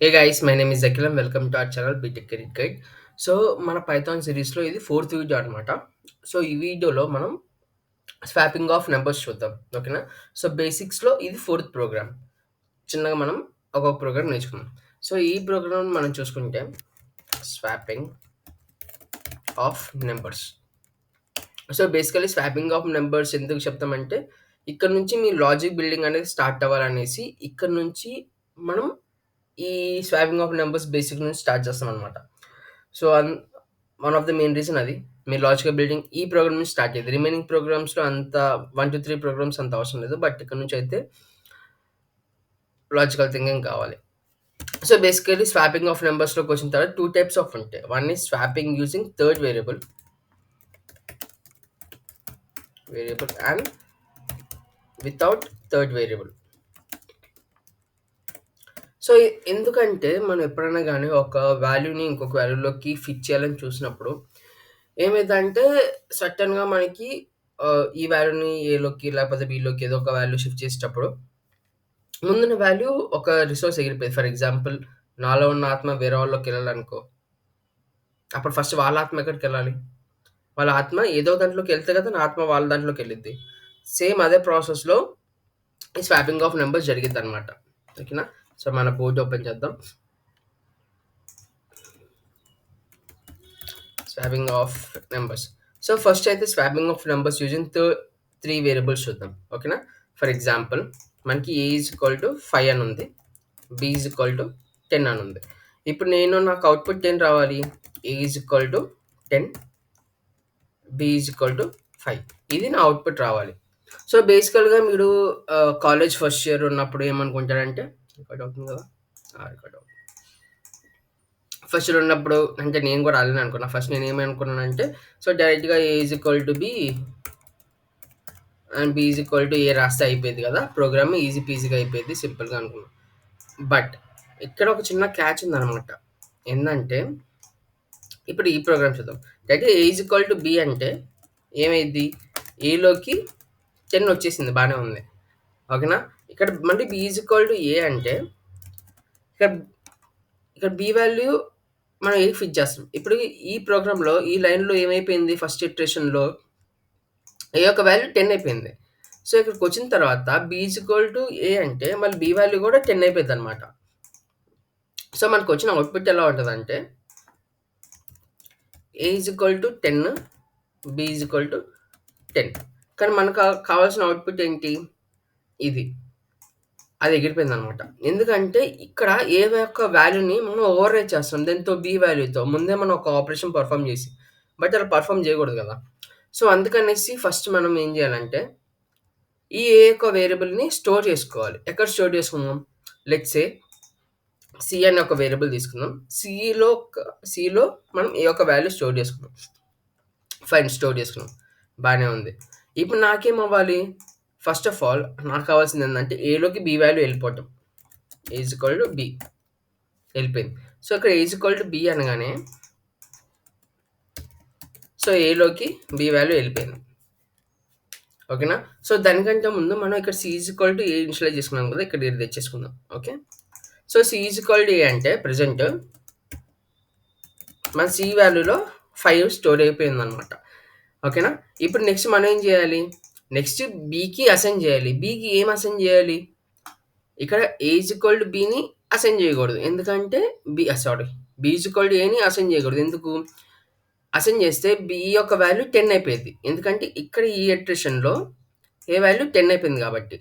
Hey guys my name is Akhilam welcome to our channel BTech career guide so మన Python సిరీస్లో ఇది fourth video అనమాట so ఈ వీడియోలో మనం స్వాపింగ్ ఆఫ్ నెంబర్స్ చూద్దాం ఓకేనా సో బేసిక్స్లో ఇది ఫోర్త్ ప్రోగ్రామ్ చిన్నగా మనం ఒక్కొక్క ప్రోగ్రామ్ నేర్చుకుందాం. సో ఈ ప్రోగ్రామ్ మనం చూసుకుంటే swapping of numbers so basically swapping of numbers ఎందుకు చెప్తామంటే ఇక్కడ నుంచి మీ లాజిక్ బిల్డింగ్ అనేది స్టార్ట్ అవ్వాలనేసి ఇక్కడ నుంచి మనం ఈ స్వాపింగ్ ఆఫ్ నెంబర్స్ బేసిక్ నుంచి స్టార్ట్ చేస్తాం అనమాట so an one of the main reason అది. మీ లాజికల్ బిల్డింగ్ ఈ ప్రోగ్రామ్ నుంచి స్టార్ట్ అయ్యింది రిమైనింగ్ ప్రోగ్రామ్స్లో అంత వన్ టు త్రీ ప్రోగ్రామ్స్ అంత అవసరం లేదు. బట్ ఇక్కడ నుంచి అయితే లాజికల్ థింకింగ్ కావాలి. సో బేసికలీ స్వాపింగ్ ఆఫ్ నెంబర్స్లోకి వచ్చిన తర్వాత టూ టైప్స్ ఆఫ్ ఉంటాయి. One is swapping using third variable. Variable and without third variable. So ఎందుకంటే మనం ఎప్పుడైనా కానీ ఒక వాల్యూని ఇంకొక వాల్యూలోకి ఫిట్ చేయాలని చూసినప్పుడు ఏమైందంటే సడన్గా మనకి ఆ, ఈ వాల్యూని ఏలోకి లేకపోతే బీలోకి ఏదో ఒక వాల్యూ షిఫ్ట్ చేసేటప్పుడు ముందున్న వాల్యూ ఒక రిసోర్స్ ఎగిరిపోయింది. ఫర్ ఎగ్జాంపుల్ నాలో ఉన్న ఆత్మ వేరే వాళ్ళకి వెళ్ళాలనుకో అప్పుడు ఫస్ట్ వాళ్ళ ఆత్మ ఎక్కడికి వెళ్ళాలి? వాళ్ళ ఆత్మ ఏదో దాంట్లోకి వెళ్తే కదా నా ఆత్మ వాళ్ళ దాంట్లోకి వెళ్ళిద్ది. సేమ్ అదే ప్రాసెస్లో ఈ స్వాపింగ్ ఆఫ్ నెంబర్స్ జరిగిద్ది అనమాట ఓకేనా? సో మన బోర్డు ఓపెన్ చేద్దాం. Swapping of numbers so first అయితే swapping of numbers using three variables చూద్దాం. ఓకేనా ఫర్ ఎగ్జాంపుల్ మనకి A is equal to five అని ఉంది. B is equal to ten అని ఉంది. ఇప్పుడు నేను నాకు అవుట్పుట్ టెన్ రావాలి? A is equal to ten B is equal to five ఇది నా అవుట్పుట్ రావాలి. సో బేసికల్గా మీరు కాలేజ్ ఫస్ట్ ఇయర్ ఉన్నప్పుడు ఏమనుకుంటారంటే రికార్డ్ అవుతుంది కదా? రికార్డ్ అవుతుంది. ఫస్ట్ ఇయర్ ఉన్నప్పుడు అంటే నేను కూడా అలానే అనుకున్నా. ఫస్ట్ నేను ఏమనుకున్నానంటే సో డైరెక్ట్గా A is equal to B and B is equal to A రాస్తే అయిపోయింది కదా? ప్రోగ్రామ్ ఈజీ పీజీగా అయిపోయింది సింపుల్గా అనుకున్నాను బట్ ఇక్కడ ఒక చిన్న క్యాచ్ ఉందన్నమాట. ఏంటంటే ఇప్పుడు ఈ ప్రోగ్రామ్ చూద్దాం. అయితే A is equal to B అంటే ఏమైంది? ఏలోకి టెన్ వచ్చేసింది బాగానే ఉంది. ఓకేనా ఇక్కడ మళ్ళీ B is equal to A అంటే ఇక్కడ ఇక్కడ బి వాల్యూ మనం ఏ ఫిట్ చేస్తాం. ఇప్పుడు ఈ ప్రోగ్రాంలో ఈ లైన్లో ఏమైపోయింది? ఫస్ట్ ఇటరేషన్లో ఏ యొక్క వాల్యూ టెన్ అయిపోయింది. సో ఇక్కడికి వచ్చిన తర్వాత B is equal to A అంటే మళ్ళీ బి వాల్యూ కూడా టెన్ అయిపోయింది అనమాట సో మనకు వచ్చిన అవుట్పుట్ ఎలా ఉంటుంది అంటే A is equal to ten B is equal to ten కానీ మనకు కావాల్సిన అవుట్పుట్ ఏంటి? ఇది. అది ఎగిరిపోయింది అనమాట ఎందుకంటే ఇక్కడ ఏ యొక్క వాల్యూని మనం ఓవర్ రైట్ చేస్తాం దాంతో బి వాల్యూతో ముందే మనం ఒక ఆపరేషన్ పర్ఫామ్ చేసి బట్ అలా పర్ఫామ్ చేయకూడదు కదా. సో అందుకనేసి ఫస్ట్ మనం ఏం చేయాలంటే ఈ ఏ యొక్క వేరియబుల్ని స్టోర్ చేసుకోవాలి. ఎక్కడ స్టోర్ చేసుకుందాం? లెట్స్ ఏ సి అనే ఒక వేరియబుల్ తీసుకుందాం. సిలో సిలో మనం ఏ యొక్క వాల్యూ స్టోర్ చేసుకున్నాం ఫైన్ స్టోర్ చేసుకున్నాం బాగానే ఉంది. ఇప్పుడు నాకేం అవ్వాలి? ఫస్ట్ ఆఫ్ ఆల్ నాకు కావాల్సింది ఏంటంటే ఏలోకి బి వాల్యూ వెళ్ళిపోవటం. ఈజ్ ఈక్వల్ టు బి వెళ్ళిపోయింది. సో ఇక్కడ ఈజ్ ఈక్వల్ టు బి అనగానే సో ఏలోకి బి వాల్యూ వెళ్ళిపోయింది. ఓకేనా సో దానికంటే ముందు మనం ఇక్కడ C is equal to A initialize చేసుకున్నాం కదా ఇక్కడ ఇది తెచ్చేసుకుందాం. Okay so C is equal to A అంటే ప్రజెంట్ మన సి వాల్యూలో ఫైవ్ స్టోర్ అయిపోయింది అనమాట ఓకేనా ఇప్పుడు నెక్స్ట్ మనం ఏం చేయాలి? నెక్స్ట్ బీకి అసైన్ చేయాలి. బీకి ఏం అసైన్ చేయాలి? ఇక్కడ ఏజ్ ఈక్వల్ టు బీని అసైన్ చేయకూడదు. ఎందుకంటే B sorry B equal to ఏని అసైన్ చేయకూడదు. ఎందుకు? అసైన్ చేస్తే బి యొక్క వాల్యూ టెన్ అయిపోయింది. ఎందుకంటే ఇక్కడ ఈ ఎట్రిషన్లో ఏ వాల్యూ టెన్ అయిపోయింది కాబట్టి.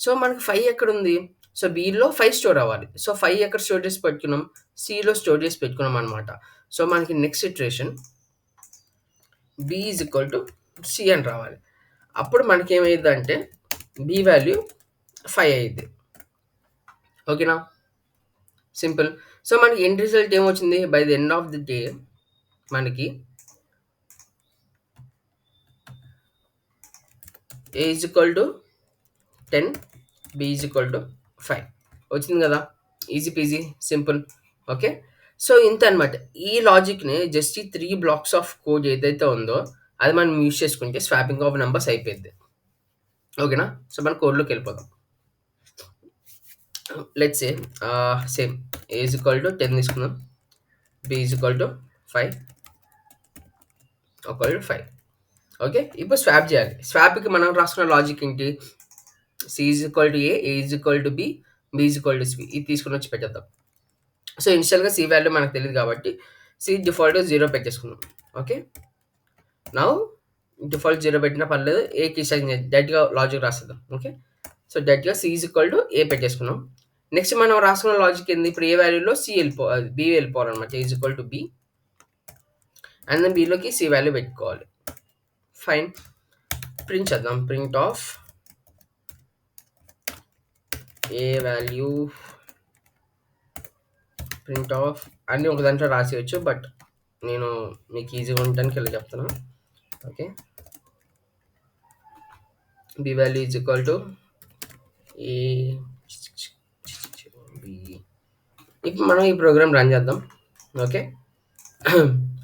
సో మనకి ఫైవ్ ఎక్కడ ఉంది సో బీలో ఫైవ్ స్టోర్ అవ్వాలి. సో ఫైవ్ ఎక్కడ స్టోర్ చేసి పెట్టుకున్నాం? సిలో స్టోర్ చేసి పెట్టుకున్నాం అనమాట సో మనకి next iteration B is equal to C అని రావాలి. అప్పుడు మనకి ఏమైంది అంటే బి వాల్యూ ఫైవ్ అయ్యింది ఓకేనా? సింపుల్. సో మనకి ఎండ్ రిజల్ట్ ఏమొచ్చింది? By the end of the day మనకి A is equal to ten B is equal to five వచ్చింది కదా? Easy peasy simple okay? So ఇంత అనమాట ఈ లాజిక్ని జస్ట్ ఈ త్రీ బ్లాక్స్ ఆఫ్ కోడ్ ఏదైతే ఉందో అది మనం యూజ్ చేసుకుంటే స్వాపింగ్ ఆఫ్ నెంబర్స్ అయిపోయింది ఓకేనా సో మన కోడ్లోకి వెళ్ళిపోదాం let's say same age equal to 10 తీసుకుందాం. B is equal to 5 equal to five okay. ఇప్పుడు స్వాప్ చేయాలి. స్వాప్‌కి మనం రాసుకున్న లాజిక్ ఏంటి? C is equal to A, age is equal to B, B is equal to C. ఇది తీసుకుని వచ్చి పెట్టేద్దాం. సో, ఇనిషియల్‌గా సి వాల్యూ మనకు తెలియదు కాబట్టి సి డిఫాల్ట్ జీరో పెట్టేసుకుందాం. ఓకే. నౌ డిఫాల్ట్ జీరో పెట్టినా పర్లేదు. ఏకి అసైన్ చే డైరెక్ట్‌గా లాజిక్ రాసేద్దాం. ఓకే. సో, డైరెక్ట్‌గా C is equal to A పెట్టేసుకున్నాం. నెక్స్ట్ మనం రాసుకున్న లాజిక్ ఏంది? ఇప్పుడు ఏ వాల్యూలో సి వెళ్ళిపో uh, B వెళ్ళిపోవాలన్నమాట. Is equal to B. And then బిలోకి C value పెట్టుకోవాలి. ఫైన్. ప్రింట్ చేద్దాం. Print of A value print of అన్నీ ఒక దాంట్లో రాసేయచ్చు బట్ నేను మీకు ఈజీగా ఉండటానికి ఇలా చెప్తున్నాను okay. b value is equal to a. B. ఇప్పుడు మనం ఈ ప్రోగ్రామ్ రన్ చేద్దాం. ఓకే.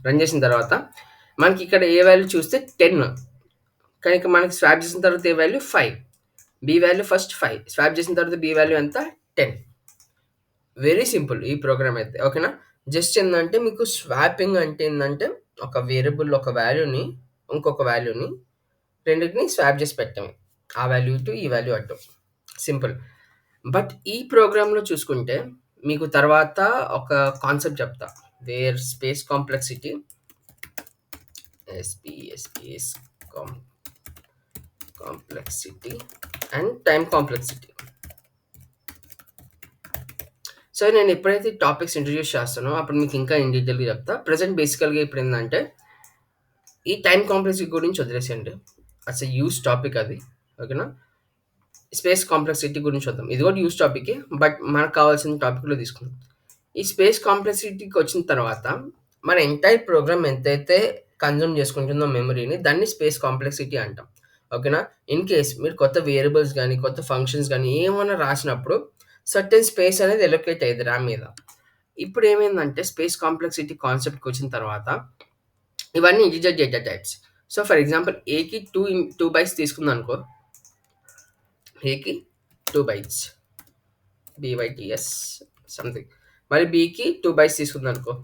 రన్ చేసిన తర్వాత మనకి ఇక్కడ ఏ వాల్యూ చూస్తే 10 కానీ మనకి స్వాప్ చేసిన తర్వాత A value five B value first five swap చేసిన తర్వాత బి వాల్యూ ఎంత? 10 వెరీ సింపుల్ ఈ ప్రోగ్రామ్ అయితే. ఓకేనా? జస్ట్ ఏంటంటే మీకు స్వాపింగ్ అంటే ఏంటంటే ఒక వేరియబుల్ ఒక వాల్యూని ఇంకొక వాల్యూని రెండింటిని స్వాప్ చేసి పెట్టాము. ఆ వాల్యూ టు ఈ వాల్యూ అటు. సింపుల్ బట్ ఈ ప్రోగ్రాంలో చూసుకుంటే మీకు తర్వాత ఒక కాన్సెప్ట్ చెప్తా. వేర్ స్పేస్ కాంప్లెక్సిటీ ఎస్పిఎస్పిఎస్ కాం complexity and time complexity so నేను ఎప్పుడైతే టాపిక్స్ ఇంట్రడ్యూస్ చేస్తానో అప్పుడు మీకు ఇంకా ఇన్ డీటెయిల్గా చెప్తా. ప్రజెంట్ బేసికల్గా ఇప్పుడు ఏంటంటే ఈ టైం కాంప్లెక్స్ గురించి వదిలేసేయండి. అట్స్ యూస్ టాపిక్ అది. ఓకేనా? స్పేస్ కాంప్లెక్సిటీ గురించి వద్దాం. ఇది కూడా యూస్ టాపికే బట్ మనకు కావాల్సిన టాపిక్లో తీసుకుందాం. ఈ స్పేస్ కాంప్లెక్సిటీకి వచ్చిన తర్వాత మన ఎంటైర్ ప్రోగ్రామ్ ఎంతైతే కన్జ్యూమ్ చేసుకుంటుందో మెమరీని దాన్ని స్పేస్ కాంప్లెక్సిటీ అంటాం. ఓకేనా? ఇన్ కేస్ మీరు కొత్త వేరియబుల్స్ కానీ కొత్త ఫంక్షన్స్ కానీ ఏమైనా రాసినప్పుడు సర్టెన్ స్పేస్ అనేది ఎలొకేట్ అయ్యేది ర్యామ్ మీద. ఇప్పుడు ఏమైందంటే స్పేస్ కాంప్లెక్సిటీ కాన్సెప్ట్కి వచ్చిన తర్వాత ఇవన్నీ integer data types so for example ఏకి టూ టూ బైట్స్ తీసుకుందాం అనుకో ఏకి టూ బైట్స్ బీవైటిఎస్ సంథింగ్ మరి బీకి టూ బైట్స్ తీసుకుందాం అనుకో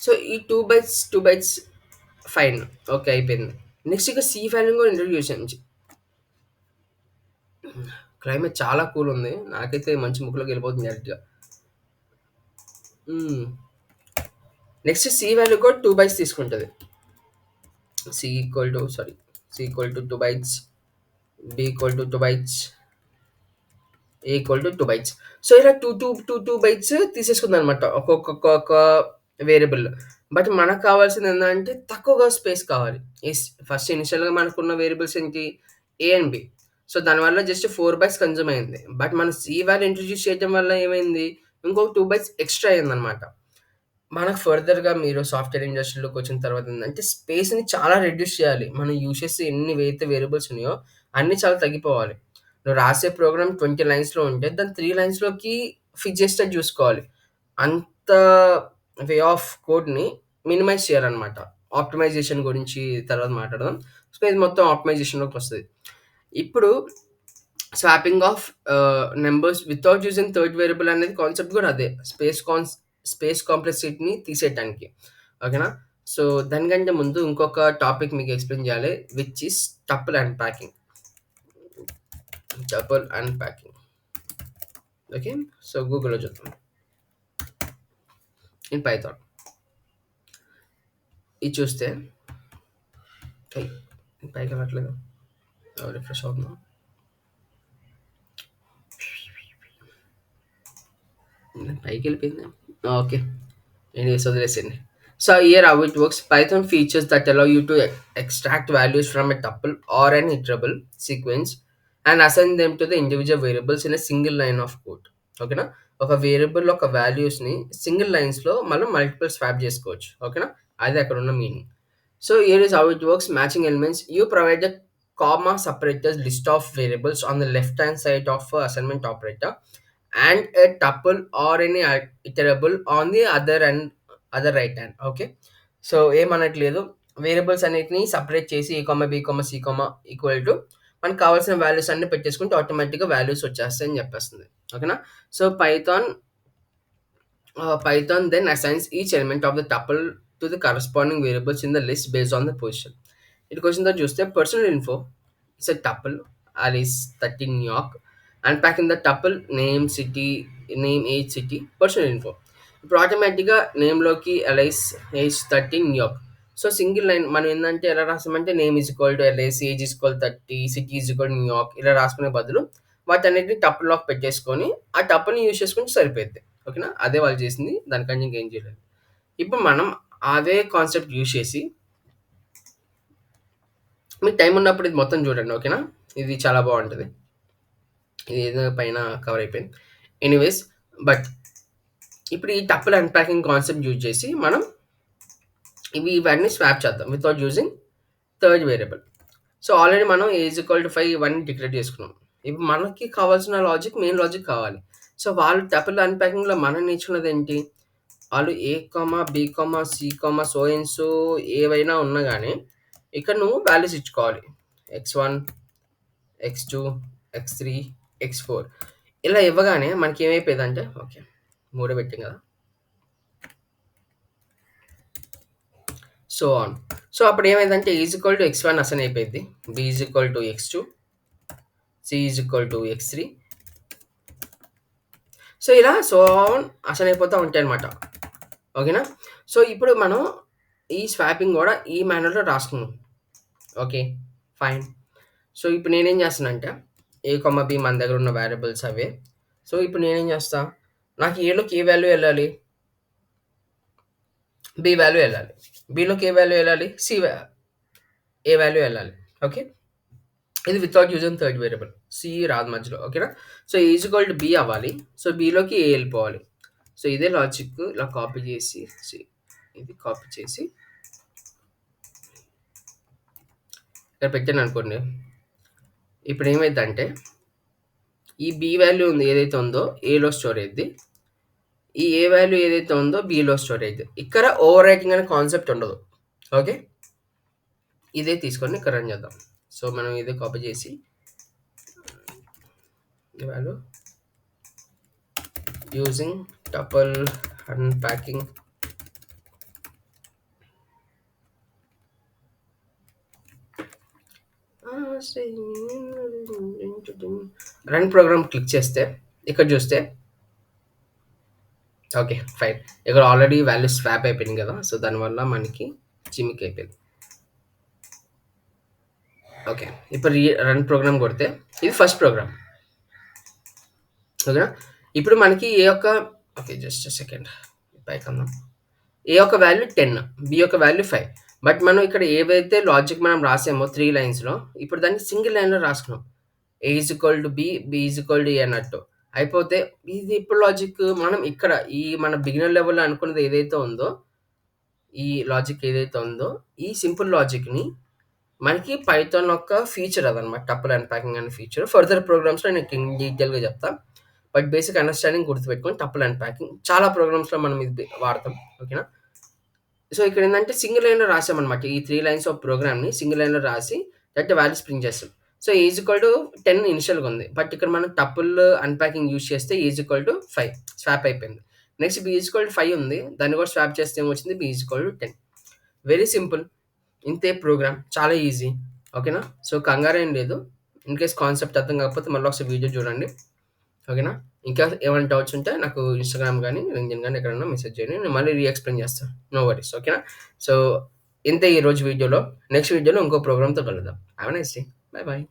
సో ఈ two bytes two bytes fine okay అయిపోయింది. నెక్స్ట్ ఇక సి ఫైన్ కూడా ఇంట్రడ్యూస్ చేయండి. క్లైమేట్ చాలా కూల్ ఉంది. నాకైతే మంచి ముక్కులోకి వెళ్ళిపోతుంది డైరెక్ట్గా నెక్స్ట్ సి వాల్యూ కూడా టూ బైట్స్ తీసుకుంటుంది. C equal to sorry C equal to two bytes B equal to two bytes A equal to two bytes so ఇలా two two two two bytes తీసేసుకుంది అనమాట ఒక్కొక్క వేరియబుల్ బట్ మనకు కావాల్సింది ఏంటంటే తక్కువగా space కావాలి. ఫస్ట్ ఇనిషియల్గా మనకున్న వేరియబుల్స్ ఏంటి? ఏ అండ్ బి సో దానివల్ల జస్ట్ ఫోర్ బైట్స్ కన్జ్యూమ్ అయింది. బట్ మన సి వాల్యూ ఇంట్రడ్యూస్ చేయడం వల్ల ఏమైంది? ఇంకొక టూ బైట్స్ ఎక్స్ట్రా అయిందనమాట మనకు ఫర్దర్గా మీరు సాఫ్ట్వేర్ ఇండస్ట్రీలోకి వచ్చిన తర్వాత ఏంటంటే స్పేస్ని చాలా రెడ్యూస్ చేయాలి. మనం యూస్ చేసే ఎన్ని అయితే వేరియబుల్స్ ఉన్నాయో అన్నీ చాలా తగ్గిపోవాలి. నువ్వు రాసే ప్రోగ్రామ్ ట్వంటీ లైన్స్లో ఉంటే దాని త్రీ లైన్స్లోకి ఫిక్స్ చేస్తే చూసుకోవాలి. అంత వే ఆఫ్ కోడ్ని మినిమైజ్ చేయాలన్నమాట. ఆప్టిమైజేషన్ గురించి తర్వాత మాట్లాడదాం. సో ఇది మొత్తం ఆప్టిమైజేషన్లోకి వస్తుంది. ఇప్పుడు swapping of numbers without using third variable అనేది కాన్సెప్ట్ కూడా అదే. స్పేస్ కాన్స్ స్పేస్ కాంప్లెక్సిటీని తీసేయటానికి. ఓకేనా? సో దానికంటే ముందు ఇంకొక టాపిక్ మీకు ఎక్స్ప్లెయిన్ చేయాలి which is tuple and packing. Tuple and packing. Okay? So గూగుల్లో చూద్దాం. In Python. ఇది చూస్తే పైకి వెళ్ళట్లేదు రిఫ్రెష్ అవుతుందా పైకి వెళ్ళిపోయింది. ఓకే నేను వదిలేసింది so here how it works python features that allow you to extract values from a tuple or an iterable sequence and assign them to the individual variables in a single line of code ఓకేనా ఒక variable ఒక వాల్యూస్ని single లైన్స్లో మనం multiple swap చేసుకోవచ్చు ఓకేనా అది అక్కడ ఉన్న meaning so here is how it works matching elements you provide the comma separators list of variables on the left hand side of uh, assignment operator and a tuple or any iterable on the other and other right hand okay so ఏమనట్లేదు variables అన్నిటిని separate చేసి ఈ comma B comma C comma equal to మనకు కావాల్సిన values అన్ని పెట్టేసుకుంటే ఆటోమేటిక్గా values వచ్చేస్తాయి అని చెప్పేస్తుంది. ఓకేనా so Python Python then assigns each element of the tuple to the corresponding variables in the list base on the position ఇటు క్వశ్చన్తో చూస్తే personal info it's a tuple or thirteen yuck unpacking the tuple name city name age city personal info. ఇప్పుడు ఆటోమేటిక్గా నేమ్లోకి Alice age thirty New York so single line మనం ఏంటంటే ఎలా రాసామంటే name is equal to Alice age is equal thirty city is equal New York ఇలా రాసుకునే బదులు వాటన్నిటిని tuple lock పెట్టేసుకొని ఆ టపుల్ని యూజ్ చేసుకుంటే సరిపోద్ది ఓకేనా? అదే వాళ్ళు చేసింది దానికంటే ఇంకేం చేయలేదు. ఇప్పుడు మనం అదే కాన్సెప్ట్ యూజ్ చేసి మీకు టైం ఉన్నప్పుడు ఇది మొత్తం చూడండి ఓకేనా? ఇది చాలా బాగుంటుంది. ఏదో పైన కవర్ అయిపోయింది. ఎనీవేస్ బట్ ఇప్పుడు ఈ టప్పుల్ అన్ప్యాకింగ్ కాన్సెప్ట్ యూజ్ చేసి మనం ఇవి ఇవన్నీ స్వాప్ చేద్దాం without using third variable so already మనం A is equal to five ఇవన్నీ డిక్లేర్ చేసుకున్నాం. ఇప్పుడు మనకి కావాల్సిన లాజిక్ మెయిన్ లాజిక్ కావాలి. సో వాళ్ళు టపుల్ అన్ప్యాకింగ్లో మనం నేర్చుకున్నది ఏంటి? వాళ్ళు A comma B comma C comma సోయన్స్ ఏవైనా ఉన్నా కానీ ఇక్కడ నువ్వు వాల్యూస్ ఇచ్చుకోవాలి. X one X two X three X four ఇలా ఇవ్వగానే మనకి ఏమైపోయిందంటే ఓకే మూడో పెట్టాం కదా. సో ఆన్ సో అప్పుడు ఏమైందంటే is equal to X one అసలు అయిపోయింది. B is equal to X two C is equal to X three so ఇలా సో ఆన్ అసలు అయిపోతూ ఉంటాయి అనమాట ఓకేనా? సో ఇప్పుడు మనం ఈ స్వాపింగ్ కూడా ఈ మేనర్లో రాసుకున్నాం ఓకే ఫైన్ సో ఇప్పుడు నేనేం చేస్తానంటే ఏ కొమ్మ బి మన దగ్గర ఉన్న వేరియబుల్స్ అవే. సో ఇప్పుడు నేనేం చేస్తా? నాకు ఏలోకి ఏ వాల్యూ వెళ్ళాలి. బి వాల్యూ వెళ్ళాలి. బిలోకి ఏ వాల్యూ వెళ్ళాలి. సి ఏ వాల్యూ వెళ్ళాలి. ఓకే ఇది without using third variable c రాదు మధ్యలో. ఓకేనా so is equal to b అవ్వాలి. సో బిలోకి ఏ వెళ్ళిపోవాలి. సో ఇదే లాజిక్ ఇలా కాపీ చేసి సి- ఇది కాపీ చేసి. ఇక్కడ పెట్టాను అనుకోండి. ఇప్పుడు ఏమైందంటే ఈ బి వాల్యూ ఉంది ఏదైతే ఉందో ఏలో స్టోర్ అయ్యింది ఈ ఏ వాల్యూ ఏదైతే ఉందో బిలో స్టోర్ అయ్యింది ఇక్కడ ఓవర్ రైటింగ్ అనే కాన్సెప్ట్ ఉండదు. ఓకే? ఇదే తీసుకొని ఇక్కడ రన్ చేద్దాం. సో మనం ఇదే కాపీ చేసి value using tuple unpacking run program click చేస్తే ఇక్కడ చూస్తే ఓకే ఫైన్ ఇక్కడ ఆల్రెడీ వాల్యూ స్వాప్ అయిపోయింది కదా సో దానివల్ల మనకి చిమిక్ అయిపోయింది. ఓకే ఇప్పుడు రన్ ప్రోగ్రామ్ కొడితే ఇది ఫస్ట్ ప్రోగ్రామ్ ఓకేనా ఇప్పుడు మనకి ఏ యొక్క ఓకే జస్ట్ సెకండ్ పైకి అందాం ఏ యొక్క వాల్యూ టెన్ బి యొక్క వాల్యూ ఫైవ్ బట్ మనం ఇక్కడ ఏవైతే లాజిక్ మనం రాసామో త్రీ లైన్స్లో ఇప్పుడు దాన్ని సింగిల్ లైన్లో రాసుకున్నాం. A is equal to b b is equal to a అన్నట్టు. అయిపోతే ఇది ఇప్పుడు లాజిక్ మనం ఇక్కడ ఈ మన బిగినర్ లెవెల్లో అనుకున్నది ఏదైతే ఉందో ఈ లాజిక్ ఏదైతే ఉందో ఈ సింపుల్ లాజిక్ని మనకి పైథాన్ యొక్క ఫీచర్ అదనమాట టప్పుల్ ప్యాకింగ్ అనే ఫీచర్ ఫర్దర్ ప్రోగ్రామ్స్లో నేను డీటెయిల్గా చెప్తాను బట్ బేసిక్ అండర్స్టాండింగ్ గుర్తుపెట్టుకొని టప్పుల్ ప్యాకింగ్ చాలా ప్రోగ్రామ్స్లో మనం ఇది వాడతాం ఓకేనా సో ఇక్కడ ఏంటంటే సింగిల్ లైన్లో రాసామన్నమాట. ఈ త్రీ లైన్స్ ఆఫ్ ప్రోగ్రామ్ని సింగిల్ లైన్లో రాసి దట్ వాల్యూస్ ప్రింట్ చేస్తాం. So is equal to ten ఇనిషియల్గా ఉంది. బట్ ఇక్కడ మనం టపుల్ అన్ప్యాకింగ్ యూజ్ చేస్తే is equal to five swap అయిపోయింది. Next b is to five ఉంది. దాన్ని కూడా స్వాప్ చేస్తే ఏమొచ్చింది? B is to ten very simple ఇంతే ప్రోగ్రామ్. చాలా ఈజీ ఓకేనా? సో కంగారు ఏం లేదు. ఇన్ కేస్ కాన్సెప్ట్ అర్థం కాకపోతే మళ్ళీ ఒకసారి వీడియో చూడండి. ఓకేనా? ఇంకా ఏమైనా డౌట్స్ ఉంటే నాకు ఇన్స్టాగ్రామ్ కానీ లింక్డిన్ కానీ ఎక్కడైనా మెసేజ్ చేయండి. నేను మళ్ళీ రీ ఎక్స్ప్లెయిన్ చేస్తాను నో వరీస్ ఓకేనా సో ఇంతే ఈ రోజు వీడియోలో. నెక్స్ట్ వీడియోలో ఇంకో ప్రోగ్రామ్తో కలుద్దాం. Have nice day bye bye